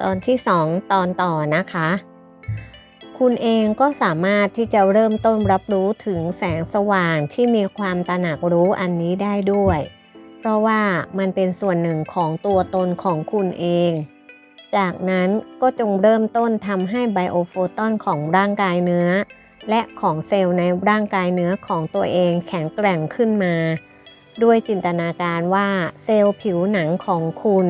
ตอนที่ 2 ตอนต่อนะคะ คุณเองก็สามารถที่จะเริ่มต้นรับรู้ถึงแสงสว่างที่มีความตระหนักรู้อันนี้ได้ด้วย เพราะว่ามันเป็นส่วนหนึ่งของตัวตนของคุณเอง จากนั้นก็จงเริ่มต้นทำให้ไบโอโฟตอนของร่างกายเนื้อ และของเซลล์ในร่างกายเนื้อของตัวเองแข็งแกร่งขึ้นมา ด้วยจินตนาการว่าเซลล์ผิวหนังของคุณ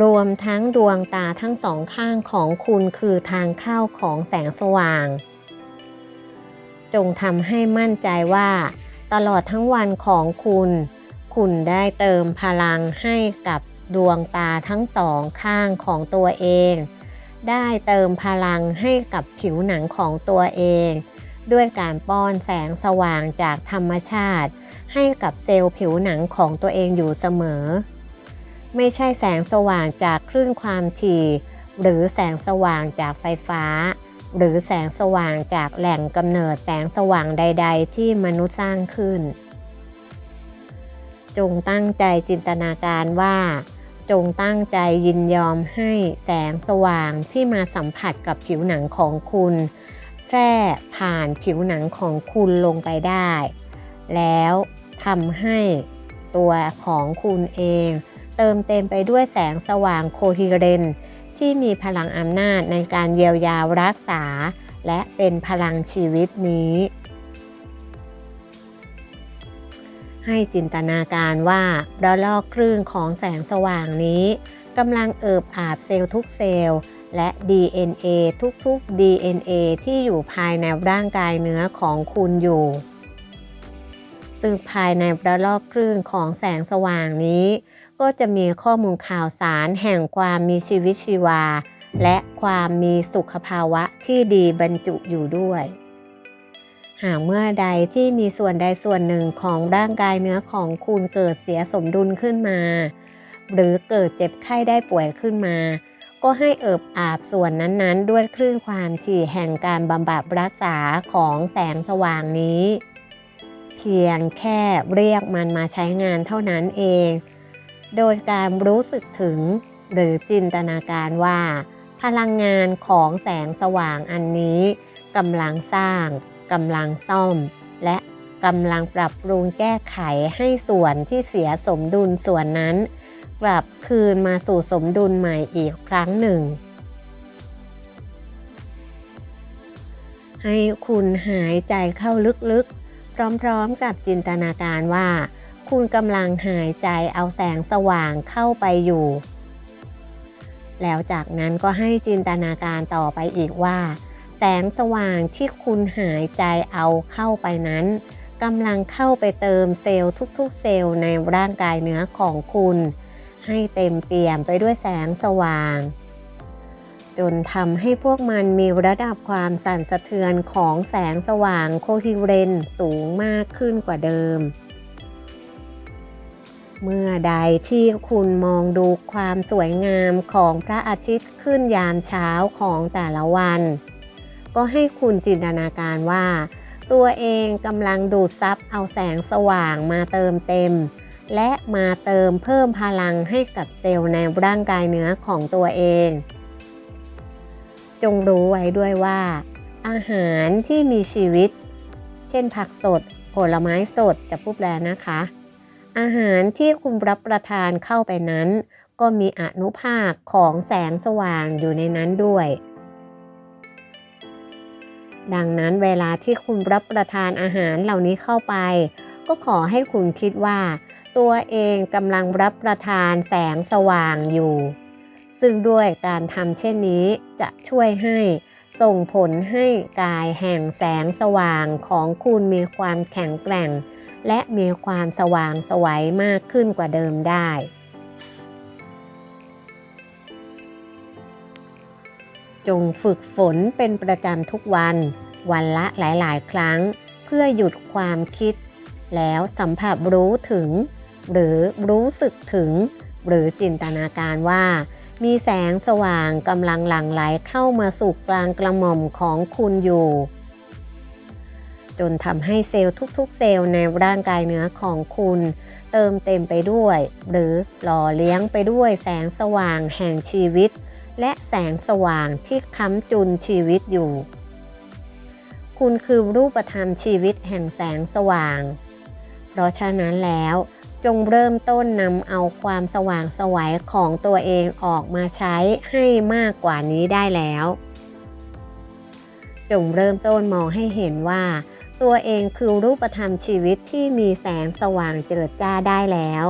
รวมทั้งดวงตาทั้งสองข้างของคุณคือทางเข้าของแสงสว่าง จงทำให้มั่นใจว่า ตลอดทั้งวันของคุณ คุณได้เติมพลังให้กับดวงตาทั้งสองข้างของตัวเอง ได้เติมพลังให้กับผิวหนังของตัวเอง ด้วยการป้อนแสงสว่างจากธรรมชาติ ให้กับเซลล์ผิวหนังของตัวเองอยู่เสมอ ไม่ใช่แสงสว่างจากคลื่นความถี่ หรือแสงสว่างจากไฟฟ้า หรือแสงสว่างจากแหล่งกำเนิดแสงสว่างใด ๆ ที่มนุษย์สร้างขึ้น จงตั้งใจจินตนาการว่า จงตั้งใจยินยอมให้แสงสว่างที่มาสัมผัสกับผิวหนังของคุณ แพร่ผ่านผิวหนังของคุณลงไปได้ แล้วทำให้ตัวของคุณเอง เติมเต็มไปด้วยแสงสว่างโคฮิเรน ที่มีพลังอำนาจในการเยียวยารักษา และเป็นพลังชีวิตนี้ ให้จินตนาการว่าระลอกคลื่นของแสงสว่างนี้กำลังเอิบอาบเซลล์ทุกเซลล์ และ DNA ทุกๆ DNA ที่อยู่ภายในร่างกายเนื้อของคุณอยู่ ซึ่งภายในระลอกคลื่นของแสงสว่างนี้ ก็จะมีข้อมูลข่าวสารแห่งความมีชีวิตชีวา และความมีสุขภาวะที่ดีบรรจุอยู่ด้วย หากเมื่อใดที่มีส่วนใดส่วนหนึ่งของร่างกายเนื้อของคุณเกิดเสียสมดุลขึ้นมา หรือเกิดเจ็บไข้ได้ป่วยขึ้นมา ก็ให้เอิบอาบส่วนนั้นๆ ด้วยคลื่นความถี่แห่งการบำบัดรักษาของแสงสว่างนี้ เพียงแค่เรียกมันมาใช้งานเท่านั้นเอง โดยการรู้สึกถึงหรือจินตนาการว่า พลังงานของแสงสว่างอันนี้กำลังสร้างกำลังซ่อม และกำลังปรับปรุงแก้ไขให้ส่วนที่เสียสมดุลส่วนนั้น กลับคืนมาสู่สมดุลใหม่อีกครั้งหนึ่ง ให้คุณหายใจเข้าลึกๆ พร้อมๆกับจินตนาการว่า คุณกำลังหายใจเอาแสงสว่างเข้าไปอยู่ แล้วจากนั้นก็ให้จินตนาการต่อไปอีกว่า แสงสว่างที่คุณหายใจเอาเข้าไปนั้นกำลังเข้าไปเติมเซลล์ทุกๆ เซลล์ในร่างกายเนื้อของคุณ ให้เต็มเปี่ยมไปด้วยแสงสว่าง จนทำให้พวกมันมีระดับความสั่นสะเทือนของแสงสว่างโคฮิเรนสูงมากขึ้นกว่าเดิม เมื่อใดที่คุณมองดูความสวยงามของพระอาทิตย์ขึ้นยามเช้าของแต่ละวัน ก็ให้คุณจินตนาการว่า ตัวเองกำลังดูดซับเอาแสงสว่างมาเติมเต็ม และมาเติมเพิ่มพลังให้กับเซลล์ในร่างกายเนื้อของตัวเอง จงรู้ไว้ด้วยว่า อาหารที่มีชีวิต เช่นผักสด ผลไม้สดจะพูดแล้วนะคะ อาหารที่คุณรับประทานเข้าไปนั้น ก็มีอนุภาคของแสงสว่างอยู่ในนั้นด้วย ดังนั้นเวลาที่คุณรับประทานอาหารเหล่านี้เข้าไป ก็ขอให้คุณคิดว่า ตัวเองกำลังรับประทานแสงสว่างอยู่ ซึ่งด้วยการทำเช่นนี้จะช่วยให้ส่งผลให้กายแห่งแสงสว่างของคุณมีความแข็งแกร่ง และมีความสว่างสวัยมากขึ้นกว่าเดิมได้ จงฝึกฝนเป็นประจำทุกวัน วันละหลาย ๆ ครั้ง เพื่อหยุดความคิด แล้วสัมผัสรู้ถึง หรือรู้สึกถึง หรือจินตนาการว่ามีแสงสว่างกำลังหลั่งไหลเข้ามาสู่กลางกระหม่อมของคุณอยู่ จนทำให้เซลล์ทุกๆ เซลล์ในร่างกายเนื้อของคุณ เติมเต็มไปด้วย หรือหล่อเลี้ยงไปด้วยแสงสว่างแห่งชีวิต และแสงสว่างที่ค้ำจุนชีวิตอยู่ คุณคือรูปธรรมชีวิตแห่งแสงสว่าง เพราะฉะนั้นแล้วจงเริ่มต้นนำเอาความสว่างสวัยของตัวเองออกมาใช้ให้มากกว่านี้ได้แล้ว จงเริ่มต้นมองให้เห็นว่า ตัวเองคือรูปธรรมชีวิตที่มีแสงสว่างเจิดจ้าได้แล้ว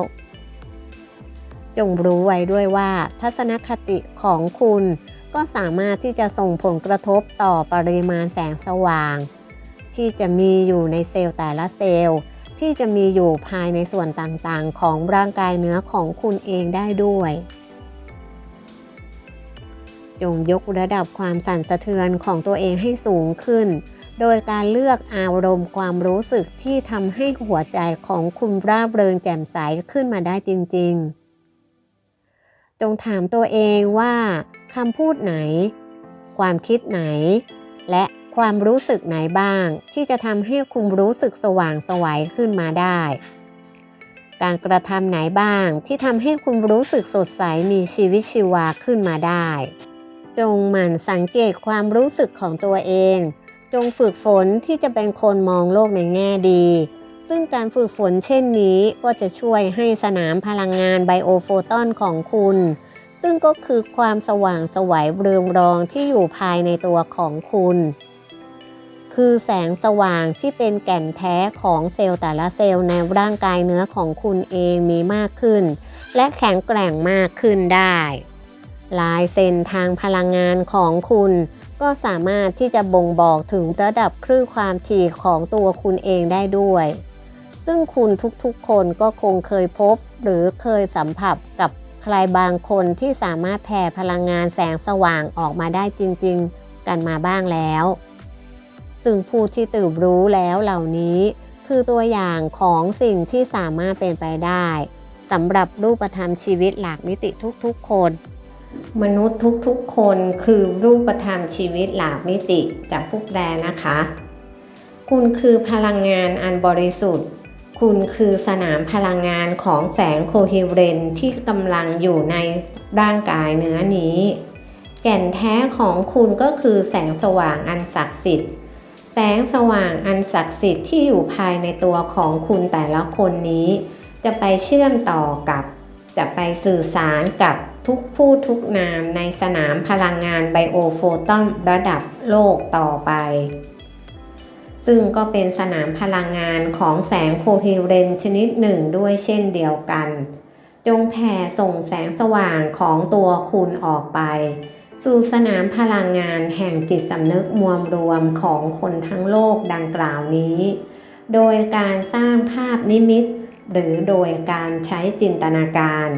จงรู้ไว้ด้วยว่า ทัศนคติของคุณก็สามารถที่จะส่งผลกระทบต่อปริมาณแสงสว่าง ที่จะมีอยู่ในเซลล์แต่ละเซลล์ที่จะมีอยู่ภายในส่วนต่างๆ ของร่างกายเนื้อของคุณเองได้ด้วย จงยกระดับความสั่นสะเทือนของตัวเองให้สูงขึ้น โดยการเลือกอารมณ์ความรู้สึกที่ทำให้หัวใจของคุณร่าเริงแจ่มใสขึ้นมาได้จริง ๆ จงถามตัวเองว่าคำพูดไหน ความคิดไหน และความรู้สึกไหนบ้าง ที่จะทำให้คุณรู้สึกสว่างสวัยขึ้นมาได้ การกระทำไหนบ้างที่ทำให้คุณรู้สึกสดใสมีชีวิตชีวาขึ้นมาได้ จงหมั่นสังเกตความรู้สึกของตัวเอง จงฝึกฝนที่จะเป็นคนมองโลกในแง่ดี ซึ่งการฝึกฝนเช่นนี้ก็จะช่วยให้สนามพลังงานไบโอโฟตอนของคุณ ซึ่งก็คือความสว่างสวัยเรืองรองที่อยู่ภายในตัวของคุณ คือแสงสว่างที่เป็นแก่นแท้ของเซลล์แต่ละเซลล์ในร่างกายเนื้อของคุณเองมีมากขึ้น และแข็งแกร่งมากขึ้นได้ ลายเซ็นทางพลังงานของคุณ ก็สามารถที่จะบ่งบอกถึงระดับคลื่นความถี่ของตัวคุณเองได้ด้วย ซึ่งคุณทุกๆคนก็คงเคยพบ หรือเคยสัมผัสกับใครบางคนที่สามารถแผ่พลังงานแสงสว่างออกมาได้จริงๆ กันมาบ้างแล้ว ซึ่งผู้ที่ตื่นรู้แล้วเหล่านี้ คือตัวอย่างของสิ่งที่สามารถเป็นไปได้สำหรับรูปธรรมชีวิตหลากมิติทุกๆ คน มนุษย์ทุกๆคนคือรูปธรรมชีวิตหลากมิติจากพวกแดนะคะ คุณคือพลังงานอันบริสุทธิ์ คุณคือสนามพลังงานของแสงโคฮิเรนที่กำลังอยู่ในร่างกายเนื้อนี้ แก่นแท้ของคุณก็คือแสงสว่างอันศักดิ์สิทธิ์ แสงสว่างอันศักดิ์สิทธิ์ที่อยู่ภายในตัวของคุณแต่ละคนนี้ จะไปเชื่อมต่อกับ จะไปสื่อสารกับ ทุกผู้ทุกนามในสนามพลังงานไบโอโฟตอนระดับโลกต่อไป ซึ่งก็เป็นสนามพลังงานของแสงโคฮิเรนชนิดหนึ่งด้วยเช่นเดียวกัน จงแผ่ส่งแสงสว่างของตัวคุณออกไป สู่สนามพลังงานแห่งจิตสำนึกมวลรวมของคนทั้งโลกดังกล่าวนี้ โดยการสร้างภาพนิมิต หรือโดยการใช้จินตนาการ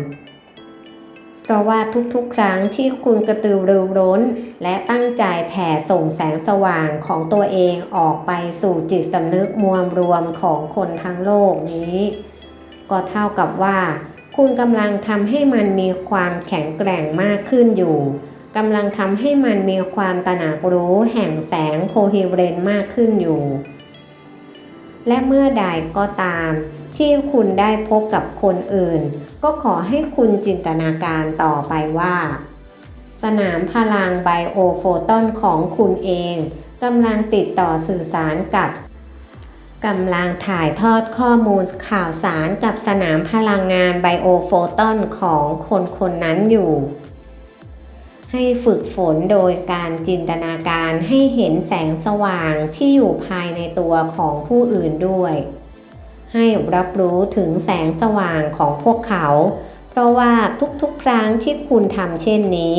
เพราะว่าทุกๆ ครั้งที่คุณกระตือรือร้น และตั้งใจแผ่ส่งแสงสว่างของตัวเองออกไปสู่จิตสำนึกมวลรวมของคนทั้งโลกนี้ ก็เท่ากับว่า คุณกำลังทำให้มันมีความแข็งแกร่งมากขึ้นอยู่กำลังทำให้มันมีความตระหนักรู้แห่งแสงโคฮิเรนมากขึ้นอยู่ และเมื่อใดก็ตาม ที่คุณได้พบกับคนอื่น ก็ขอให้คุณจินตนาการต่อไปว่า สนามพลังไบโอโฟตอนของคุณเองกำลังติดต่อสื่อสารกับกำลังถ่ายทอดข้อมูลข่าวสารกับสนามพลังงานไบโอโฟตอนของคนคนนั้นอยู่ ให้ฝึกฝนโดยการจินตนาการให้เห็นแสงสว่างที่อยู่ภายในตัวของผู้อื่นด้วย ให้รับรู้ถึงแสงสว่างของพวกเขา เพราะว่าทุกๆ ครั้งที่คุณทำเช่นนี้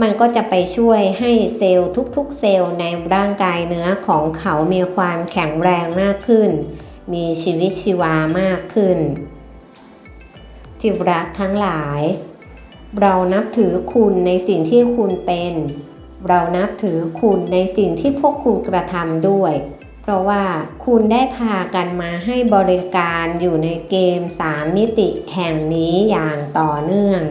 มันก็จะไปช่วยให้เซลล์ทุกๆ เซลล์ในร่างกายเนื้อของเขามีความแข็งแรงมากขึ้น มีชีวิตชีวามากขึ้นที่รักทั้งหลาย เรานับถือคุณในสิ่งที่คุณเป็น เรานับถือคุณในสิ่งที่พวกคุณกระทำด้วย ราะว่าคุณได้พากันมาให้บริการอยู่ในเกม 3 มิติแห่งนี้อย่างต่อเนื่อง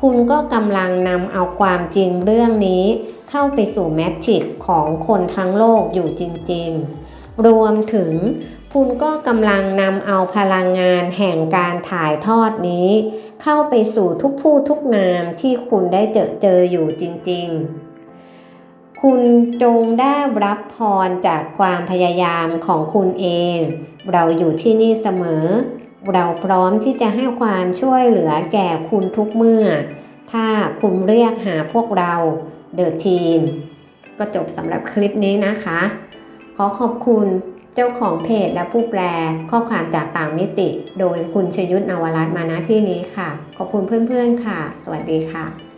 คุณก็กำลังนำเอาความจริงเรื่องนี้เข้าไปสู่แมทริกของคนทั้งโลกอยู่จริงๆ รวมถึงคุณก็กำลังนำเอาพลังงานแห่งการถ่ายทอดนี้ เข้าไปสู่ทุกผู้ทุกนามที่คุณได้เจอเจออยู่จริงๆ คุณจงได้รับพรจากความพยายามของคุณเอง เราอยู่ที่นี่เสมอ เราพร้อมที่จะให้ความช่วยเหลือแก่คุณทุกเมื่อ ถ้าคุณเรียกหาพวกเรา The Team ก็จบสำหรับคลิปนี้นะคะ ขอขอบคุณเจ้าของเพจและผู้แปลข้อความจากต่างมิติ โดยคุณชยุทธนวรัตน์มาณที่นี้ค่ะ ขอบคุณเพื่อนๆค่ะ สวัสดีค่ะ